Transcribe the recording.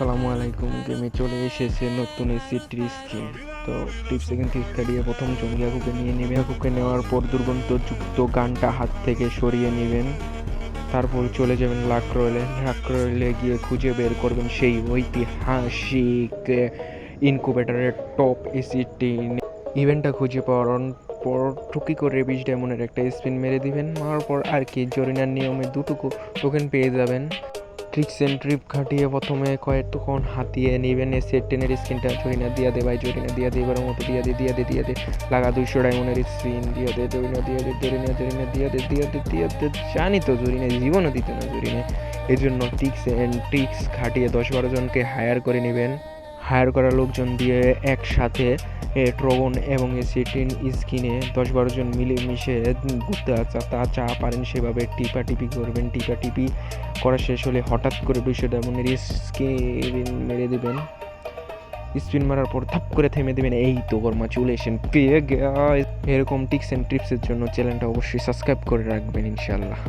আসসালামু আলাইকুম, গেমে চলে এসেছে নতুন এসি ট্রিস স্কিন তো টিপ সেকেন্ড টিপ কাটিয়ে প্রথম জঙ্গিয়াকুকে নিয়ে নেবে আকুকে নেওয়ার পর দুর্গন্ধযুক্ত গানটা হাত থেকে সরিয়ে নেবেন। তারপর চলে যাবেন লাক রয়েলে। লাক রয়েলে গিয়ে খুঁজে বের করবেন সেই ঐতিহাসিক ইনকুবেটারের টপ এসি টিন ইভেন্টটা খুঁজে পাওয়ার পর টুকি করে বিশ ডায়মন্ডের একটা স্পিন মেরে দিবেন। মারার পর আর কি, জরিনার নিয়মে দুটুকু টোকেন পেয়ে যাবেন। ট্রিক্স এন্ড ট্রিপ খাটিয়ে প্রথমে কয়েকটুক্ষণ হাতিয়ে নেবেন এসে টেনের স্ক্রিনটা জরিনা দিয়া দে ভাই জরিনা দিয়া দেবার মতো দিয়া দে দিয়া দে দিয়া দে। লাগা দুইশো ডায়মন্ডের স্ক্রিন দিয়া দে জরিনা দিয়া দে জরিনা জরিনা দিয়া দে দিয়া দে দিয়া দে। জানি তো জরিনা জীবনও দিত না জরিনে এই জন্য ট্রিক্স এন্ড ট্রিক্স খাটিয়ে দশ বারো জনকে হায়ার করে নেবেন। হায়ার করা লোকজন দিয়ে একসাথে ট্রবন এবং এসিটিন স্কিনে দশ বারো জন মিলেমিশে ঘুরতে চা চা পারেন সেভাবে টিপা টিপি করবেন। টিপা টিপি করা শেষ হলে হঠাৎ করে দুইশো ডায়মন্ডের স্কিন মেরে দেবেন। স্পিন মারার পর থাপ করে থেমে দেবেন। এই তো কর্মা, চলে এসেন পেয়ে গেছে এরকম টিক্স অ্যান্ড ট্রিপসের জন্য চ্যানেলটা অবশ্যই সাবস্ক্রাইব করে রাখবেন ইনশাল্লাহ